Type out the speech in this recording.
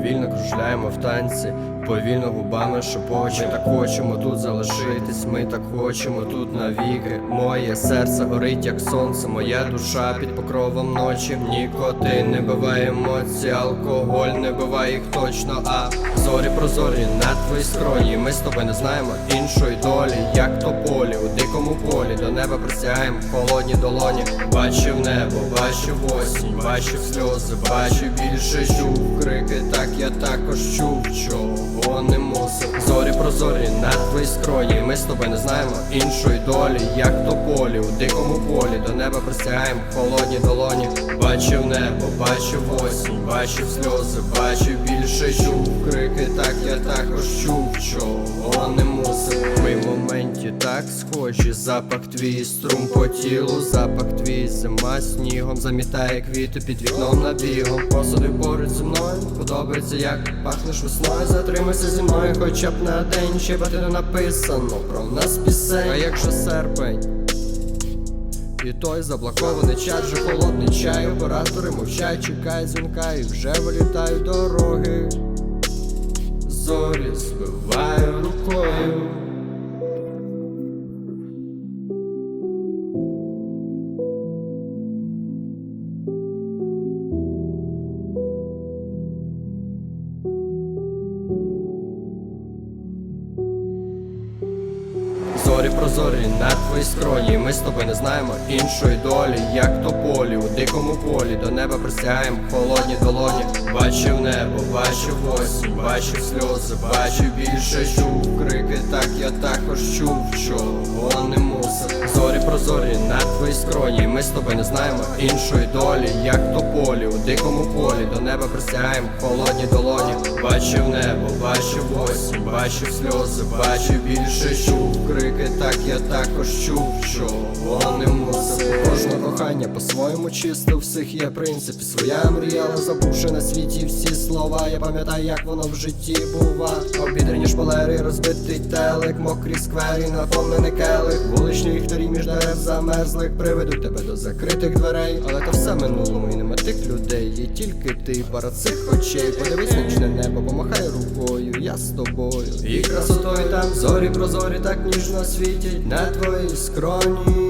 повільно кружляємо в танці, повільно губами шепочемо Ми так хочемо тут залишитись, ми так хочемо тут навіки. Моє серце горить, як сонце, моя душа під покровом ночі. Нікотин не биває емоцій, алкоголь не биває їх точно, а зорі прозорі на твоїй скроні. Ми з тобою не знаємо іншої долі, як то полі у дикому полі. До неба присягаємо холодні долоні. Бачив небо, бачив осінь, бачив сльози, бачив більше чув крики, так я також чув, чого не мусив. Зорі прозорі на твоїй скроні. Ми з тобою не знаємо іншої долі, як то полі у дикому полі. До неба присягаємо в холодні долоні. Бачив небо, бачив осінь, бачив сльози, бачив більше чув крики, так я також чув, чого не мусив. Так схожі, запах твій струм по тілу, запах твій зима снігом замітає квіти під вікном набігом. Посуди поруч зі мною, подобається, як пахнеш весною. Затримайся зі мною, хоча б на день, ще не написано про нас пісень. А як же серпень? І той заблокований чат, вже холодний чай, оператори мовчать, чекають дзвінка і вже вилітають дороги. Зорі збиваю Зорі на твоїй скроні. Ми з тобою не знаємо іншої долі, як то полі у дикому полі. До неба присягаємо холодні долоні. Бачив небо, бачив осінь, бачив сльози, бачив більше чув крики, так я також чув, чого не мусив. Зорі прозорі на твоїй скроні. Ми з тобою не знаємо іншої долі, як то полі у дикому полі. До неба присягаємо холодні долоні. Бачив небо, бачив осінь, бачив сльози, бачив більше чув крики, так я також чув, чого не мусив. Кожне кохання по-своєму чисте, у всіх є принцип, своя мрія, але забувши на світі всі слова. Я пам'ятаю, як воно в житті бува. Обідрені шпалери, розбитий телек, мокрі сквері, наповнений келих, вуличні ліхтарі між дерев замерзлих приведуть тебе до закритих дверей. Але то все минулому і нема тих людей. Є тільки ти, пара цих очей. Подивись нічне небо, помахай я з тобою. І красотою там зорі прозорі так ніжно світять на твоїй скроні.